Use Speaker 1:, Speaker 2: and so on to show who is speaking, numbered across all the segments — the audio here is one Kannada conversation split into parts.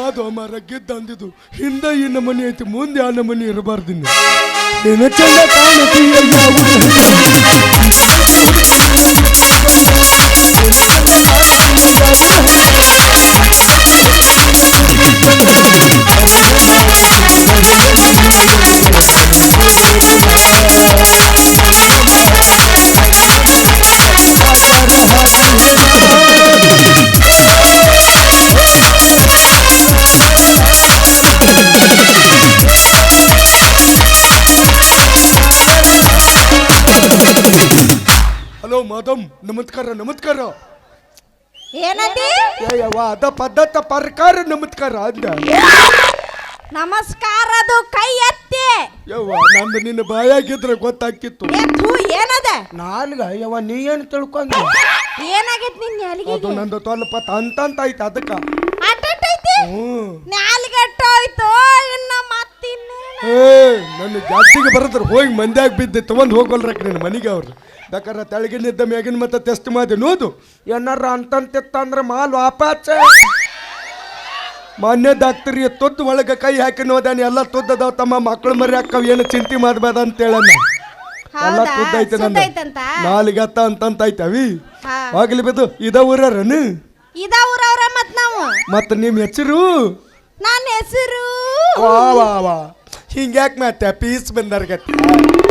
Speaker 1: ಅದು ಮರ ಗೆದ್ದ ಅಂದಿದ್ದು ಹಿಂದೆ ಈ ನಮನಿ ಐತಿ, ಮುಂದೆ ಆ ನಮನಿ ಇರಬಾರ್ದು ನಿನ್ನ ಚಂದ ಕಾಣತೀಯ ಮಾದಮ್ ನಮಸ್ಕಾರ ನಮಸ್ಕಾರ
Speaker 2: ಏನಂದಿ
Speaker 1: ಏಯವ್ವ ಅದ ಪದ್ಧತ ಪ್ರಕಾರ ನಮಸ್ಕಾರ ಅದು
Speaker 2: ನಮಸ್ಕಾರದು ಕೈ ಎತ್ತಿ.
Speaker 1: ಯವ್ವ ನಂದು ನಿನ್ನ ಬಾಯಾಗಿದ್ರೆ ಗೊತ್ತಾಕಿತ್ತು
Speaker 2: ಏನದ?
Speaker 1: ನಾಲ್ಗ ಯವ್ವ ನೀ ಏನು ತಿಳ್ಕೊಂಡಿ?
Speaker 2: ಏನಾಗೈತ್ ನಿನ್
Speaker 1: ಅದು ನಂದು ಸ್ವಲ್ಪ ತಂತಂತ ಐತೆ ಅದಕ್ಕ.
Speaker 2: ಅಟ್ಟೈತಿ ನಾಲಿಗೆಟ್ಟೋಯ್ತು ಇನ್ನ ಮತ್ತಿನ್ನೇನ
Speaker 1: ಏ ನನ್ನ ಜಾತಿಗೆ ಬರದ್ರ ಹೋಗಿ ಮಂದ್ಯಾಗ ಬಿದ್ದೆ ತಗೊಂಡು ಹೋಗಲ್ರಕ್ ನಿನ್ನ ಮನೆಗೆ ಅವ್ರು. ಬೇಕಾದ್ರೆ ತೆಳಗಿನಿದ್ದ ಮ್ಯಾಗಿನ ಮತ್ತೆ ಟೆಸ್ಟ್ ಮಾಡಿ ನೋದು ಏನಾರ ಅಂತಂತಿತ್ತ ಅಂದ್ರೆ ಮಾಲ್ ವಾಪಾಚ ಮಾನ್ಯ ಡಾಕ್ಟರ್ ತೊದ್ದು ಒಳಗೆ ಕೈ ಹಾಕಿ ನೋದಾನೆ ಎಲ್ಲ ತೊದ್ದದಾವ ತಮ್ಮ ಮಕ್ಕಳು ಮರಿ ಹಾಕವ್ ಏನು ಚಿಂತೆ ಮಾಡಬೇಡ ಅಂತ ಹೇಳಣ್ಣ ಎಲ್ಲ ತೊದ್ದೈತೆ
Speaker 2: ನನ್ನ?
Speaker 1: ನಾಲಿಗತ್ತ ಅಂತಂತ ಐತವಿ ಆಗ್ಲಿ ಬಿದ್ದು ಇದ ಊರನು
Speaker 2: ಇದ ಊರವ್ರ ಮತ್ ನಾವು?
Speaker 1: ಮತ್ತ ನಿಮ್ ಹೆಸರು?
Speaker 2: ನನ್ನ ಹೆಸರು
Speaker 1: ವಾ ವಾ ವಾ. ಹಿಂಗ್ಯಾಕ್ ಮತ್ತೆ ಪೀಸ್ ಬಂದರ್ಗತ್ತೆ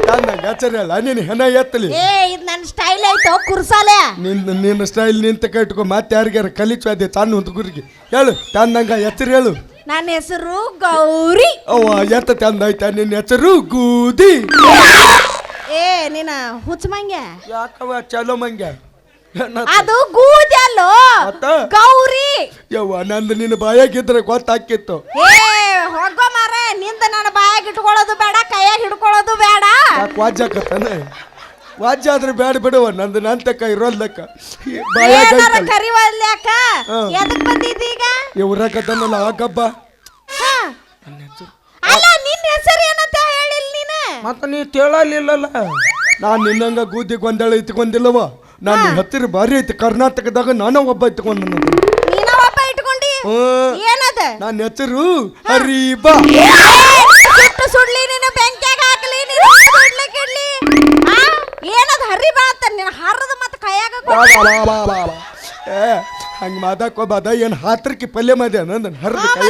Speaker 1: ತಂದಂಗ ಅಲ್ಲ ನೀನು ಹೆಣ ಎತ್ತಲಿ.
Speaker 2: ಏ ಇದ್ ನನ್ನ ಸ್ಟೈಲ್ ಐತೋ ಕುರ್ಸಾಲೆ.
Speaker 1: ನಿನ್ನ ನಿನ್ನ ಸ್ಟೈಲ್ ನಿಂತ ಕಟ್ಕೊ ಮತ್ತೆ ಯಾರಿಗಾರ ಕಲಿಚು ಅದೇ ಸಣ್ಣ ಹುಡುಗರಿಗೆ ಹೇಳು ತಂದಂಗ ಹೆಸರು ಹೇಳು.
Speaker 2: ನನ್ನ ಹೆಸರು ಗೌರಿ.
Speaker 1: ಅವ್ವ ಎತ್ತ ತಂದ ಐತ ನಿನ್ನ ಹೆಸರು ಗೂದಿ.
Speaker 2: ಏ ನೀನ ಹುಚ್ಚ ಮಂಗ್ಯ?
Speaker 1: ಯಾಕವ ಚಲೋ ಮಂಗ್ಯ?
Speaker 2: ಅದು ಗೂದಿ ಅಲ್ಲೋ? ಗೌರಿ.
Speaker 1: ಯವ್ವ ನಂದು ನಿನ್ನ ಬಾಯಾಗಿದ್ರೆ ಗೊತ್ತಾಕಿತ್ತು
Speaker 2: ಏ ಹೋಗೋ ನಿಂದ ನನ್ನ ಬಾಯಾಗ ಇಟ್ಕೊಳ್ಳೋದು ಬೇಡ ಕೈಯಾಗ ಹಿಡ್ಕೊಳ್ಳೋದು ಬೇಡ.
Speaker 1: ಯಾಕೆ ವಾಜ್ಯಾಕತ್ತಾನೆ ವಾಜ್ಯ ಆದ್ರೆ ಬೇಡ ಬಿಡುವ ನಂದು ನಂತಕ್ಕ ಇರೋಲ್ಲಕ್ಕ
Speaker 2: ಏನಾರ
Speaker 1: ಬಾಯಾಗ
Speaker 2: ಕರಿವಲ್ಯಾಕ
Speaker 1: ಹಾ.
Speaker 2: ಎದಕ್ ಬಂದಿದ್ದೀಗ ಈಗ?
Speaker 1: ಇವ್ರಾಕತ್ತಾನಲ್ಲ ಆಗಬ್ಬ
Speaker 2: ಹಾ. ಅಲ್ಲ ನಿನ್ನ ಹೆಸರು ಏನಂತ ಹೇಳಿಲ್ಲ ನೀನು?
Speaker 1: ಮತ್ತ ನೀ ಕೇಳಲಿಲ್ಲಲ್ಲ? ನಾನು ನಿನ್ನಂಗ ಗೂದಿ ಗೊಂದಳ ಇಟ್ಕೊಂಡಿಲ್ಲವ. ನಾನು ಹತ್ತಿರ ಭಾರಿ ಐತಿ. ಕರ್ನಾಟಕದಾಗ ನಾನು ಒಬ್ಬ ಇಟ್ಕೊಂಡ
Speaker 2: ನೀನ ಒಬ್ಬ ಇಟ್ಕೊಂಡಿ? ಏನದ
Speaker 1: ನನ್ನ ಹೆಸರು ಹರಿಬಾ.
Speaker 2: ಸುಟ್ಟು ಸುಡ್ಲಿ ನೀನು ಬೆಂಕ್ಯಾಗ ಹಾಕ್ಲಿ ನೀನು ಸುಡ್ಲಿಕ್ಕೆ ಇಡ್ಲಿ ಆ? ಏನದ ಹರಿಬಾ ಅಂತ? ನೀನು ಹರದ ಮತ್ತೆ ಕೈಯಾಗ
Speaker 1: ಏ ಹಂಗ ಮಾತಾಕೋಬಾದ ಏನು ಹಾತ್ರಕ್ಕೆ ಪಲ್ಯ ಮಾದೆ ನಂದು ಹರಿದು ಕೈ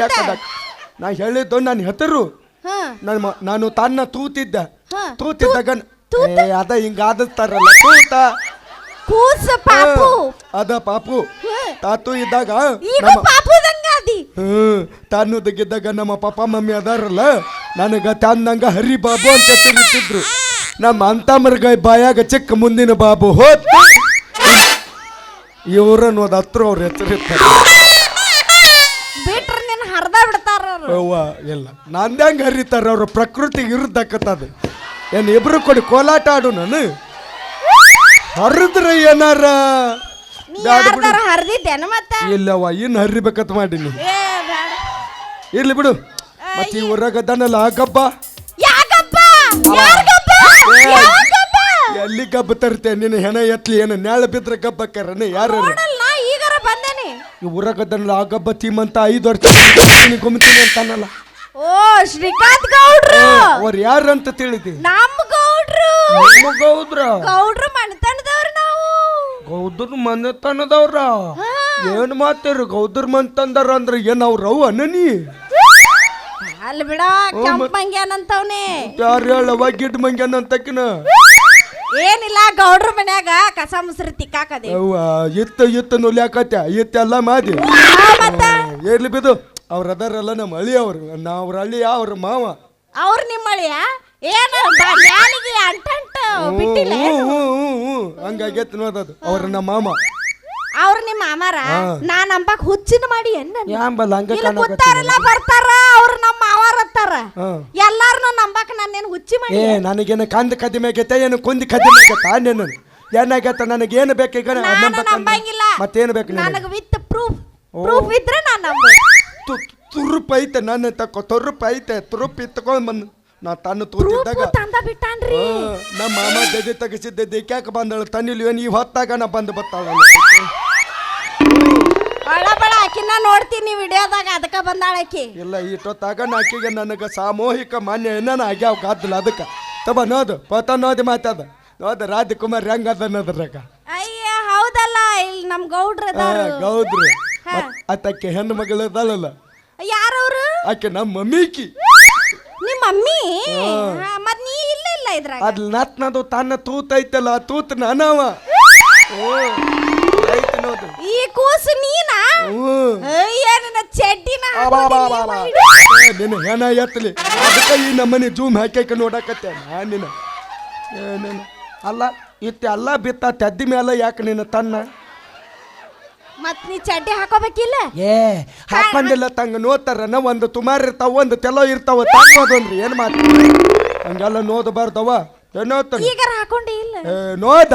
Speaker 1: ನಾ ಹೇಳಿದ್ದು ನನ್ನ ಹೆಸರು.
Speaker 2: ಹಾ.
Speaker 1: ನನ್ನ ಮ- ನಾನು ತನ್ನ ತೂತಿದ್ದ.
Speaker 2: ಹಾ.
Speaker 1: ತೂತಿದ್ದಾಗ ಏ, ಅದ ಹಿಂಗ ಆದಿಸ್ತಾರಲ್ಲ ತೂತ.
Speaker 2: ಕೂಸ ಪಾಪು.
Speaker 1: ಅದ ಪಾಪು. ತಾತು ಇದ್ದಾಗ
Speaker 2: ಈಗ
Speaker 1: ನಮ್ಮ
Speaker 2: ಅದಿ
Speaker 1: ತೆಗೆದಾಗ ತಾನುದಗಿದ್ದಾಗ ನಮ್ಮ ಪಾಪ ಮಮ್ಮಿ ಅದಾರಲ್ಲ? ನನಗ ತಂದಂಗ ಹರಿ ಬಾಬು ಅಂತ ತಿಳಿತಿದ್ರು ನಮ್ಮ ಅಂತ ಮರ್ಗ ಬಾಯಾಗ ಚಿಕ್ಕ ಮುಂದಿನ ಬಾಬು ಹೋತ್. ಇವ್ರನ್ನ ಅದ ಹತ್ರ ಅವ್ರ ಹೆಸರಿರ್ತಾರೆ
Speaker 2: ಬಿಟ್ರ ನಿನ್ನ ಹರ್ದ ಬಿಡ್ತಾರ ಅವ್ರು.
Speaker 1: ಅವ್ವ ಇಲ್ಲ. ನಂದ್ಯಾಂಗ ಹರಿತಾರ ಅವ್ರ? ಪ್ರಕೃತಿಗೆ ಇರುದಕ್ಕತ್ತದ ಏನ್ ಇಬ್ರು ಕೊಡಿ ಕೋಲಾಟ ಆಡು ನಾನು ಹರಿದ್ರೆ ಏನಾರ?
Speaker 2: ನೀ
Speaker 1: ಬ್ಯಾಡ ಬಿಡು.
Speaker 2: ಯಾರ್ದಾರ ಹರ್ದಿದ್ದೇನ ಮತ್ತ?
Speaker 1: ಇಲ್ಲವ್ವ ಇನ್ನು ಹರಿಬೇಕಂತ ಮಾಡೀನಿ.
Speaker 2: ಏ ಬೇಡ
Speaker 1: ಇರ್ಲಿ ಬಿಡು. ಮತ್ತೆ ಈ ಊರಾಗ ದನಲ್ಲ ಗಬ್ಬ?
Speaker 2: ಯಾಕಪ್ಪ?
Speaker 1: ಎಲ್ಲಿ ಗಬ್ಬ ತರ್ತೆ? ನಿನ್ನ ಹೆಣ ಎತ್ಲಿ ಏನು? ನ್ಯಾಳ ಬಿದ್ರೆ ಗಬ್ಬಕ್ಯ ಯಾರು?
Speaker 2: ನೋಡಲ್ಲ ನಾ ಈಗಾರ ಬಂದೇನಿ.
Speaker 1: ಈ ಊರಾಗ ದನಲ್ಲ ಆ ಗಬ್ಬ ತೀಮಂತ ಐದು ವರ್ಷ ಗುಮ್ತೀನಿ ಅಂತಾನಲ್ಲ.
Speaker 2: ಓ ಶ್ರೀಕಾಂತ್ ಗೌಡ್ರು.
Speaker 1: ಅವ್ರು ಯಾರು ಅಂತ ತಿಳಿದಿ?
Speaker 2: ನಮ್ ಗೌಡ್ರು. ಗೌಡ್ರು.
Speaker 1: ಗೌದ್ರ ಮನೆತನದವ್ರ. ಏನ್ ಮಾತಾರ ಗೌದ್ರ ಮನ್ತಂದಾರ ಅಂದ್ರೆ ಏನ್ ಅವ್ರ ಅವ್ ಅನನಿ
Speaker 2: ಅಲ್ಲಿ ಬಿಡ ಕೆಂಪಂಗ್ಯಾನಂತವ್ನೆ
Speaker 1: ಯಾರು ಹೇಳವ ಗಿಡ್ ಮಂಗ್ಯಾನ ಅಂತಕಿನ
Speaker 2: ಏನಿಲ್ಲ ಗೌಡ್ರ ಮನ್ಯಾಗ ಕಸ ಮುಸ್ರಿ ತಿಕ್ಕಾಕದೆ.
Speaker 1: ಅವ್ವ ಇತ್ತ ಇತ್ತ ನುಲ್ಯಾಕತ್ಯ ಇತ್ತೆಲ್ಲ ಮಾದಿ. ಇರ್ಲಿ ಬಿದು ಅವ್ರ ಅದಾರಲ್ಲ ನಮ್ಮ ಅಳಿ ಅವ್ರು ನಾವ್ರ ಅಳಿ ಹಳ್ಳಿ ಅವ್ರ ಮಾವ.
Speaker 2: ಅವ್ರ ನಿಮ್ಮಳಿಯ ಏನ ಬ- ಮ್ಯಾಲಿಗೆ ಅಂಟಂಟ ಬಿಟ್ಟಿಲ್ಲ
Speaker 1: ಹ್ಞೂ ಹ್ಞೂ ಹ್ಞೂ ಅವ್ರ ನಮ್ಮ ಮಾಮ.
Speaker 2: ಅವ್ರು ನಿಮ್ಮ ಮಾಮಾರ? ನಾ ನಂಬಕ್ ಹುಚ್ಚಿನ ಮಾಡಿ ಎನ್ನ
Speaker 1: ಯಾಂಬಲ್ಲ ಹಂಗ
Speaker 2: ಇಲ್ಲಿ ಕೂತಾರಲ್ಲ ಬರ್ತಾರ ಅವ್ರ ನಮ್ಮ ಮಾವಾರ ಅತ್ತಾರ
Speaker 1: ಹಾ.
Speaker 2: ಎಲ್ಲಾರನು ನಂಬಕ್ ನಾನೇನು ಹುಚ್ಚಿ ಮಾಡಿ
Speaker 1: ಏ ನನಗೇನು ಕಂದ ಕದಿಮೆ ಆಗೈತೆ ಏನು ಕುಂದಿ ಕದಿಮೆ ಆಗೈತೆ ನೀನು ಏನಾಗೈತೆ ನನಗೇನು ನಾ ಅದ್
Speaker 2: ನಾನು. ನಂಬಂಗಿಲ್ಲ.
Speaker 1: ಮತ್ತೇನು ಬೇಕು ನಿನಗೆ?
Speaker 2: ನನಗೆ ವಿತ್ ಪ್ರೂಫ್ ಪ್ರೂಫ್ ಇದ್ರೆ ನಾನು ನಂಬೋದು
Speaker 1: ತು- ತುರುಪ್ ಐತೆ ನನ್ನ ತಕೋ ತುರುಪ್ ಐತೆ ತುರುಪ್ ಇತ್ಕೊಂಡ್ ಬಂದು. ನಾ ತನ್ನ ತೂತಿದ್ದಾಗ
Speaker 2: ತಂದ ಬಿಟ್ಟಾನ್ರಿ.
Speaker 1: ನಮ್ಮ ಮಾಮ ದೆದೆ ತೆಗಿಸಿದ್ದೆ ದೇಕ್ಯಾಕ ಬಂದಳು. ತನ್ನಿಲ್ ಏನು ಈ ಹೊತ್ತಾಗ ನಾ ಬಂದು ಬತ್ತಾಳ.
Speaker 2: ಬಳ ಬಳ ಆಕಿನ ನೋಡ್ತೀನಿ ವಿಡಿಯೋದಾಗ ಅದಕ್ಕೆ ಬಂದಾಳ ಆಕಿ.
Speaker 1: ಇಲ್ಲ ಇಷ್ಟೊತ್ತಾಗ ನಾಕಿಗೆ ನನಗೆ ಸಾಮೂಹಿಕ ಮಾನ್ಯ ಏನಾನ ಆಗ್ಯಾವ ಕಾದಿಲ್ಲ ಅದಕ್ಕೆ. ತಬ ನೋದು ಪತ ನೋದಿ ಮಾತಾದ ನೋದು ರಾಜಕುಮಾರ್ ಹೆಂಗ ಅದನ್ನದ್ರಾಗ
Speaker 2: ಅಯ್ಯ ಹೌದಲ್ಲ ಇಲ್ಲಿ ನಮ್ಮ ಗೌಡ್ರ
Speaker 1: ಗೌಡ್ರು. ಆತಕ್ಕೆ ಹೆಣ್ಣು ಮಗಳು ಅದಲ್ಲ
Speaker 2: ಯಾರವ್ರು?
Speaker 1: ಆಕೆ ನಮ್ಮ ಮಮ್ಮೀಕಿ
Speaker 2: ಮಮ್ಮಿ. ಮತ್ ನೀ ಇಲ್ಲ ಇಲ್ಲ ಇದ್ರಾಗ.
Speaker 1: ಅದ್ ನತ್ನದು ತನ್ನ ತೂತೈತಲ್ಲ ಐತಲ್ಲ ಆ ತೂತ್ ನಾನವ. ಓ ಐತಿ ನೋದು
Speaker 2: ಈ ಕೂಸು ನೀನಾ?
Speaker 1: ಹ್ಞೂ.
Speaker 2: ಚಡ್ಡಿನ
Speaker 1: ಬಾ ಬಾ. ಏ, ನಿನ್ನ ಹೆಣ ಎತ್ತಲಿ ಅದಕ್ಕೆ ಈ ನಮ್ಮನೆ ಜೂಮ್ ಹಾಕ್ಯಾಕ ನೋಡಕತ್ತೆ ನಾನು ನಿನ್ನ. ಏನೇನು ಅಲ್ಲ ಇತ್ತೆ ಎಲ್ಲ ಬಿತ್ತ ತದ್ದಿ ಮೇಲೆ ಯಾಕೆ ನಿನ್ನ ತನ್ನ?
Speaker 2: ಮತ್ ನೀ ಚಡ್ಡಿ ಹಾಕೋಬೇಕಿಲ್ಲ?
Speaker 1: ಏ ಹಾಕೊಂಡಿಲ್ಲ ತಂಗ ನೋತಾರನ? ಒಂದು ತುಮಾರ್ ಇರ್ತಾವ ಒಂದು ತೆಲೋ ಇರ್ತಾವ ತಾಕೋದನ್ರಿ ಏನು ಮಾತು? ಹಂಗೆಲ್ಲ ನೋದಬಾರ್ದವ ಏನೋತ
Speaker 2: ಈಗಾರ ಹಾಕೊಂಡಿ ಇಲ್ಲ.
Speaker 1: ನೋದ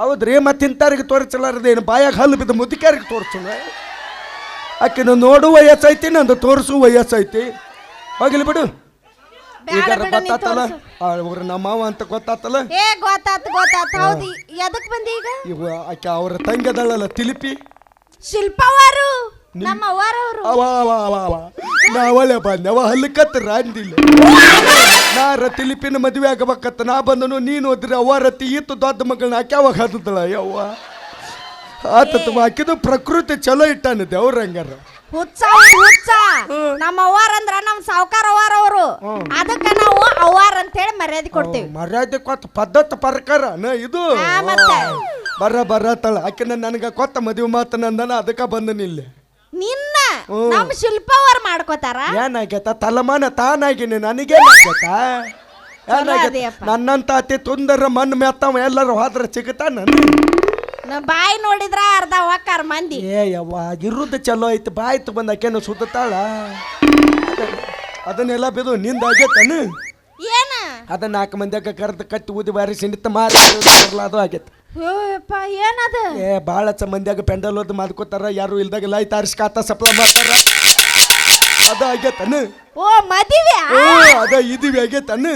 Speaker 1: ಹೌದ್ರಿ ಮತ್ತೆ ಇಂಥವ್ರಿಗೆ ತೋರಿಸಲಾರದೆ ಏನು? ಬಾಯಾಗ ಹಲ್ಲು ಬಿದ್ದು ಮುದುಕ್ಯಾರಿಗೆ ತೋರಿಸೋಣ ಆಕಿನ ನೋಡು ವಯಸ್ಸೈತಿ ನಂದು ತೋರಿಸು ವಯಸ್ಸೈತಿ. ಹೋಗ್ಲಿ ಬಿಡು. ಈಗ
Speaker 2: ಬಿಡು ನೀ
Speaker 1: ಗೊತ್ತಾತಲ್ಲ?
Speaker 2: ತೋರ್ಸು.
Speaker 1: ಅವ್ರ ನಮ್ಮ ಮಾವ ಅಂತ ಗೊತ್ತಾತಲ್ಲ?
Speaker 2: ಏ ಗೊತ್ತಾತ್ ಗೊತ್ತಾತ್. ಹೌದು. ಎದಕ್ ಬಂದಿ ಈಗ?
Speaker 1: ಇವ ಆಕೆ ಅವ್ರ ತಂಗದಳಲ್ಲ ತಿಲಿಪಿ.
Speaker 2: ಶಿಲ್ಪವಾರು ನಮ್ಮ ಅವರವರು
Speaker 1: ಅವ ಅವ ಅವ ಅವ. ನಾವಳೆ ಬಂದೆ ಹಲ್ಲು ಕತ್ತರ ರಾಂದಿಲ್ಲ ನಾರ ತಿಲಿಪಿನ ಮದುವೆ ಆಗಬೇಕತ್ತ ನಾ ಬಂದನು ನೀನು ಹೋದ್ರೆ ಅವ್ವ ರತಿ ಈತು ದೊಡ್ಡ ಮಗಳನ್ನ ಆಕೆ ಅವಾಗ ಹದ್ದಳ ಯವ್ವ ಆತತ್ ಆಕಿದು ಪ್ರಕೃತಿ ಚಲೋ ಇಟ್ಟಾನ ದೇವ್ರ ಹಂಗಾರ.
Speaker 2: ಹುಚ್ಚ ಅವ್ರು ಹುಚ್ಚ. ನಮ್ಮ ಅವ್ವಾರ ಅಂದ್ರ ನಮ್ ಸಾವ್ಕಾರ ಅವ್ವಾರ ಅವರು. ಅದಕ್ಕ ನಾವು ಅವ್ವಾರ ಅಂತ ಹೇಳಿ ಮರ್ಯಾದೆ ಕೊಡ್ತೀವಿ.
Speaker 1: ಮರ್ಯಾದೆ ಕೊತ್ತ ಪದ್ಧತಿ ಪ್ರಕಾರ ನ ಇದು?
Speaker 2: ಹಾ, ಮತ್ತೆ?
Speaker 1: ಬರ ಬರ ತಳ. ಆಕಿನ ನನಗ ಕೊತ್ತ ಮದುವೆ ಮಾತು ನಂದನ ಅದಕ್ಕ ಬಂದನ ಇಲ್ಲಿ
Speaker 2: ನಿನ್ನ ನಮ್ ಶಿಲ್ಪವಾರ್ ಮಾಡ್ಕೋತಾರ?
Speaker 1: ಏನಾಗೈತ ತಲಮಾನ ತಾನಾಗಿನಿ. ನನಗೇನಾಗೈತ ಏನಾಗೈತ
Speaker 2: ಅದೇಯಪ್ಪ.
Speaker 1: ನನ್ನಂತ ಅತಿ ತುಂದರ ಮಣ್ಣು ಮೆತ್ತವ ಎಲ್ಲರೂ ಹೋದ್ರ ಸಿಗುತ್ತಾನ
Speaker 2: ನಮ್ ಬಾಯಿ ನೋಡಿದ್ರ ಅರ್ಧ ಹೋಕ್ಕಾರ ಮಂದಿ.
Speaker 1: ಏ ಯವ್ವ ಇರುದ ಚಲೋ ಐತಿ ಬಾಯ್ತು ಬಂದ ಆಕೆನು ಸುತ್ತಾಳ ಅದನ್ನೆಲ್ಲ ಬಿದು ನಿಂದ ಆಗೇತನ?
Speaker 2: ಏನ?
Speaker 1: ಅದ ನಾಲ್ಕು ಮಂದಿಯಾಗ ಕರೆದು ಕಟ್ಟಿ ಊದಿ ಬಾರಿ ಸಿಂಡಿತ ಮಾರಿ ಅದು ಆಗೈತೆ.
Speaker 2: ಅಯ್ಯಪ್ಪ ಏನದ?
Speaker 1: ಏ ಭಾಳ ಚ ಮಂದಿಯಾಗ ಪೆಂಡಲ್ ಓದ್ ಮಾಡ್ಕೋತಾರ ಯಾರು ಇಲ್ದಾಗ ಲೈ ತಾರಿಸಿ ಕಾತ ಸಪ್ಲ ಮಾಡ್ತಾರ. ಅದ ಆಗೇತನ?
Speaker 2: ಓ ಮದಿವೆ?
Speaker 1: ಅದ ಇದೀವಿ ಆಗೈತನ?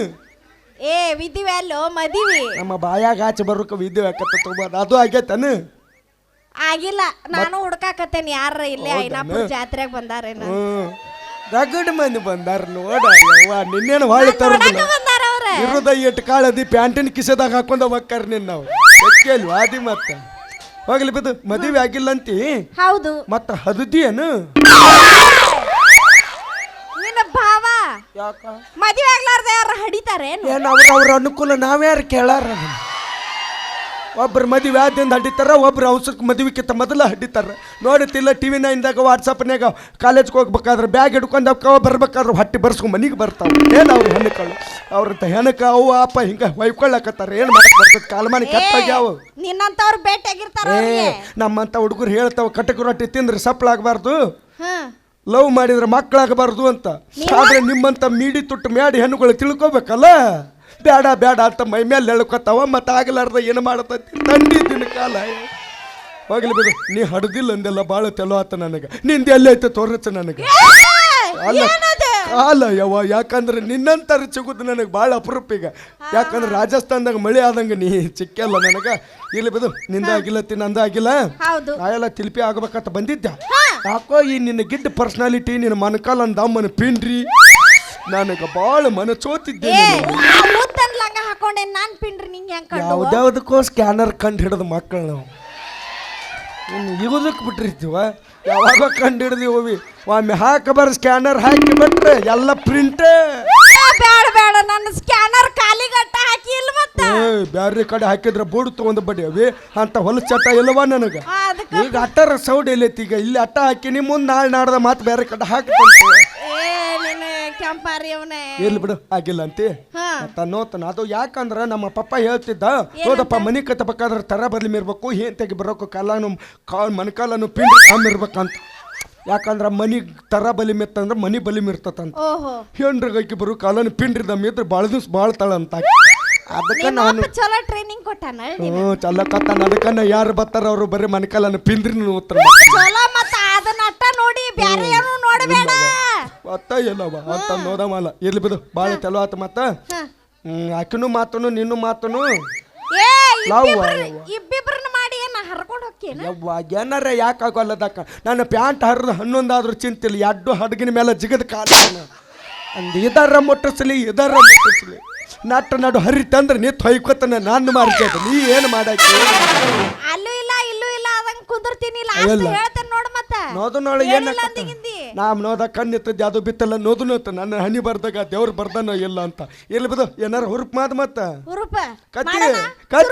Speaker 2: ಏ ವಿಧಿವೆ ಅಲ್ಲೋ ಮದಿವಿ.
Speaker 1: ನಮ್ಮ ಬಾಯಾಗ ಆಚೆ ಬರೋಕ ವಿದ್ಯೆ ಹಾಕತ್ತ ಅದು ಆಗೈತನ?
Speaker 2: ಆಗಿಲ್ಲ ನಾನು ಹುಡ್ಕಾಕತ್ತೇನಿ ಯಾರ ಇಲ್ಲೇ ಐನಾಪುರ ಜಾತ್ರೆಗೆ ಬಂದಾರೇನ?
Speaker 1: ರಗಡ್ ಮಂದಿ ಬಂದಾರ ನೋಡ ಯವ್ವ ನಿನ್ನೇನು ಹೊಳೆ
Speaker 2: ತರೋದು ಬಂದಾರ ಅವ್ರ.
Speaker 1: ಇರುದ ಎಟ್ ಕಾಳದಿ ಪ್ಯಾಂಟಿನ ಕಿಸೆದಾಗ ಹಾಕೊಂಡ ಹೋಗ್ತಾರ ನಿನ್ನ ನಾವು. ವಾದಿ ಮತ್ತ. ಹೋಗ್ಲಿ ಬಿದ್ದು ಮದುವೆ ಆಗಿಲ್ಲ ಅಂತಿ
Speaker 2: ಹೌದು.
Speaker 1: ಮತ್ತ ಹದದಿ ಏನು ಯಾಕ?
Speaker 2: ಮದುವೆ ಆಗ್ಲಾರ್ದ ಯಾರ ಹಡಿತಾರೇನು
Speaker 1: ಏನ್? ಅವ್ರ ಅವ್ರ ಅನುಕೂಲ ನಾವ್ಯಾರು ಕೇಳಾರ? ಒಬ್ರು ಮದುವೆ ಆದ್ಯಂದು ಹಡಿತಾರ ಒಬ್ರು ಅವಸರಕ್ಕೆ ಮದುವೆಕ್ಕಿಂತ ಮೊದಲು ಹಡಿತಾರ. ನೋಡುತ್ತಿಲ್ಲ ಟಿ ವಿ ನೈನ್ದಾಗ ವಾಟ್ಸಪ್ನಾಗ ಕಾಲೇಜ್ಗೆ ಹೋಗ್ಬೇಕಾದ್ರೆ ಬ್ಯಾಗ್ ಹಿಡ್ಕೊಂಡು ಅವಕ್ಕ ಬರ್ಬೇಕಾದ್ರೆ ಹೊಟ್ಟೆ ಬರ್ಸ್ಕೊಂಡು ಮನೆಗೆ ಬರ್ತಾವ ಏನು ಅವ್ರು ಹೆಣ್ಣುಕಳು ಅವ್ರಂತ ಹೆಣಕ ಅವು ಅಪ್ಪ ಹಿಂಗೆ ಹೊಯ್ಕೊಳ್ಳಕತ್ತಾರ ಏನು ಮಾಡಕ್ ಬರ್ತದೆ? ಕಾಲಮಾನಿ
Speaker 2: ನಿನ್ನಂತವ್ರು ಭೇಟಿಯಾಗಿರ್ತಾರ
Speaker 1: ಏ
Speaker 2: ನಮ್ಮಂಥ
Speaker 1: ನಮ್ಮಂತ ಹುಡುಗರು ಹೇಳ್ತಾವ ಕಟಕ ರೊಟ್ಟಿ ತಿಂದ್ರೆ ಸಪ್ಪಳಾಗಬಾರ್ದು
Speaker 2: ಹ್ಮ್
Speaker 1: ಲವ್ ಮಾಡಿದ್ರೆ ಮಕ್ಕಳಾಗಬಾರ್ದು ಅಂತ. ಆದ್ರೆ ನಿಮ್ಮಂತ ಮೀಡಿ ತುಟ್ಟು ಮ್ಯಾಡಿ ಹೆಣ್ಣುಗಳು ತಿಳ್ಕೊಬೇಕಲ್ಲ? ಬೇಡ ಬೇಡ ಅಂತ ಮೈ ಮೇಲೆ ಎಳ್ಕೊತಾವ ಮತ್ತೆ ಆಗಲಾರ್ದ ಏನು ಮಾಡತೈತಿ ತಂಡಿ ದಿನ ಕಾಲ. ಹೋಗ್ಲಿ ಬಿಡು ನೀ ಹಡ್ದಿಲ್ಲ ಅಂದೆಲ್ಲ ಭಾಳ ತೆಲೋ ಆತ ನನಗೆ. ನಿಂದ ಎಲ್ಲೈತೆ ತೋರಚ್ಚ ನನಗೆ. ಅಲ್ಲ ಅಲ್ಲ ಯವ್ವ ಯಾಕಂದ್ರೆ ನಿನ್ನಂತರ ಸಿಗುದು ನನಗೆ ಭಾಳ ಅಪರೂಪ ಈಗ. ಯಾಕಂದ್ರೆ ರಾಜಸ್ಥಾನದಾಗ ಮಳೆ ಆದಂಗೆ ನೀ ಚಿಕ್ಕಲ್ಲ ನನಗೆ. ಇಲ್ಲಿ ಬಿದು ನಿಂದ ಆಗಿಲ್ಲ ನಂದ ಆಗಿಲ್ಲ
Speaker 2: ಹೌದು.
Speaker 1: ನಾ ಎಲ್ಲ ತಿಲ್ಪಿ ಆಗ್ಬೇಕಂತ ಬಂದಿದ್ದೆ ಯಾಕೋ ಈ ನಿನ್ನ ಗಿಡ್ ಪರ್ಸನಾಲಿಟಿ ನಿನ್ನ ಮನಕಾಲ ದಮ್ಮನ ಪಿನ್ರಿ ಪಿಂಡ್ರಿ. ನನಗೆ ಭಾಳ ಮನ ಚೋತಿದ್ದೆ
Speaker 2: ಮುತ್ತನ್ ಲಂಗ ಹಾಕೊಂಡೆ ನಾನ್ ಪಿಂಡ್ರಿ ನಿಂಗೆ ಹೆಂಗ್ ಕಂಡು
Speaker 1: ಯಾವ್ದ್ಯಾವ್ದಕ್ಕೋ ಸ್ಕ್ಯಾನರ್ ಕಂಡು ಹಿಡಿದು ಮಕ್ಕಳು ನಾವು. ಇನ್ನು ಇವುದಕ್ಕೆ ಬಿಟ್ಟಿರ್ತೀವ? ಯಾವಾಗ ಕಂಡು ಹೋಗಿ ಒಮ್ಮೆ ಹಾಕಬಾರ ಸ್ಕ್ಯಾನರ್ ಹಾಕಿ ಬಿಟ್ರೆ ಎಲ್ಲ ಪ್ರಿಂಟ್ ಬ್ಯಾರೆ ಕಡೆ ಹಾಕಿದ್ರೆ ಬೋರ್ಡ್ ತೊಗೊಂಡು ಬಡಿಯವಿ ಅಂತ ಹೊಲಸು ಚಟ ಇಲ್ಲವ ನನಗೆ? ಈಗ ಅಟ್ಟರ ಸೌಡ್ ಎಲ್ಲೈತಿ ಈಗ. ಇಲ್ಲಿ ಅಟ್ಟ ಹಾಕಿನಿ ಮುಂದೆ ನಾಳೆ ನಾಡ್ದ ಮಾತು ಬೇರೆ ಕಡೆ ಹಾಕ್ತಂತೆ ಎಲ್ಲಿ ಬಿಡು ಆಗಿಲ್ಲ ಅಂತಿ.
Speaker 2: ಹಾ.
Speaker 1: ಮತ್ತ ನೋತನ ಅದು ಯಾಕಂದ್ರ ನಮ್ಮ ಪಪ್ಪ ಹೇಳ್ತಿದ್ದ ಹೌದಪ್ಪ ಮನಿ ಕತ್ತಬೇಕಾದ್ರೆ ತರ ಬರ್ಲಿ ಇರ್ಬೇಕು ಏನ್ ತೆಗಿ ಬರೋಕು ಕಾಲನು ಕಾಲ್ ಮನಕಾಲನು ಪಿಂಡಿ ಕಾಮಿರ್ಬೇಕಂತ ಯಾಕಂದ್ರ ಮನಿ ತರ ಬಲಿ ಮೆತ್ತಂದ್ರ ಮನಿ ಬಲಿ
Speaker 2: ಇರ್ತತಂತ
Speaker 1: ಹೆಣ್ರಿಗೈಕಿ ಬರು ಕಾಲನು ಪಿಂಡ್ರಿ ದಮ್ ಇದ್ರೆ ಭಾಳ ದಿವ್ಸ ಬಾಳ್ತಾಳ ಅಂತ ಅದಕ್ಕ ನಾನು
Speaker 2: ಚಲೋ ಟ್ರೈನಿಂಗ್ ಕೊಟ್ಟಾನ
Speaker 1: ಹ್ಞೂ ಚಲ್ಲಕತ್ತಾನ ಅದಕ್ಕನ ಯಾರು ಬರ್ತಾರ ಅವರು ಬರೀ ಮನಕಲ್ಲನ ಪಿಂದ್ರಿ ಉತ್ತರ
Speaker 2: ಚಲೋ ಮತ್ತ ಅದನ್ನ ಅಟ್ಟ ನೋಡಿ ಬ್ಯಾರೆ ಏನು ನೋಡಬೇಡ.
Speaker 1: ಮತ್ತ ಎಲ್ಲವ ಅಂತ ನೋಡಮಲ್ಲ ಇರ್ಲಿ ಬಿಡು ಭಾಳ ಚಲೋ ಆತ ಮತ್ತ. ಹ್ಮ್. ಆಕಿನೂ ಮಾತನು ನಿನ್ನೂ ಮಾತನು.
Speaker 2: ಏ ಇಬ್ಬಿಬ್ರನ್ನ ಮಾಡಿ ಏನ ಹರ್ಕೊಂಡು ಹೋಗ್ಕೇನ
Speaker 1: ಯವ್ವ ಏನಾರ ಯಾಕೆ ಆಗೋಲ್ಲದಕ್ಕ ನನ್ನ ಪ್ಯಾಂಟ್ ಹರಿದು ಹನ್ನೊಂದಾದ್ರೂ ಚಿಂತಿಲ್ಲ ಎಡ್ಡು ಹಡಗಿನ ಮೇಲೆ ಜಿಗದ ಕಾಲ ಅಂದ್ ಇದರ ಮುಟ್ಟಿಸ್ಲಿ ಇದರ ಮುಟ್ಟಿಸ್ಲಿ. ನಟ್ಟು ನಡು ಹರಿತಂದ್ರೆ ನೀ ತೊಯ್ಕೊತನ ನಾನು ಮಾರ್ಕೇತ ನೀ ಏನು ಮಾಡಕ್ಕೆ
Speaker 2: ಅಲ್ಲೂ ಇಲ್ಲ ಇಲ್ಲೂ ಇಲ್ಲ ಅದಂಗ ಕುಂದಿರ್ತೀನಿ ಲಾಸ್ಟ್
Speaker 1: ಅಯ್ಯಲ್ಲ.
Speaker 2: ಹೇಳ್ತೇನೆ ನೋಡು ಮತ್ತ.
Speaker 1: ನೋದು ನೋಡು
Speaker 2: ಅಂದಿಗಿಂದಿ.
Speaker 1: ನಾವ್ ನೋದ ಕಣ್ಣಿತ್ತದ ಅದು ಬಿತ್ತಲ್ಲ ನೋದು ನೋತ ನನ್ನ ಹನಿ ಬರ್ದಾಗ ದೇವ್ರು ಬರ್ದನೋ ಇಲ್ಲ ಅಂತ. ಎಲ್ಲಿ ಬಿಡು ಏನಾರ ಹುರುಪ್ ಮಾದ ಮತ್ತ.
Speaker 2: ಹುರುಪ.
Speaker 1: ಕತ್ತಿ
Speaker 2: ಮಾಡೋಣ?
Speaker 1: ಕತ್ತಿ.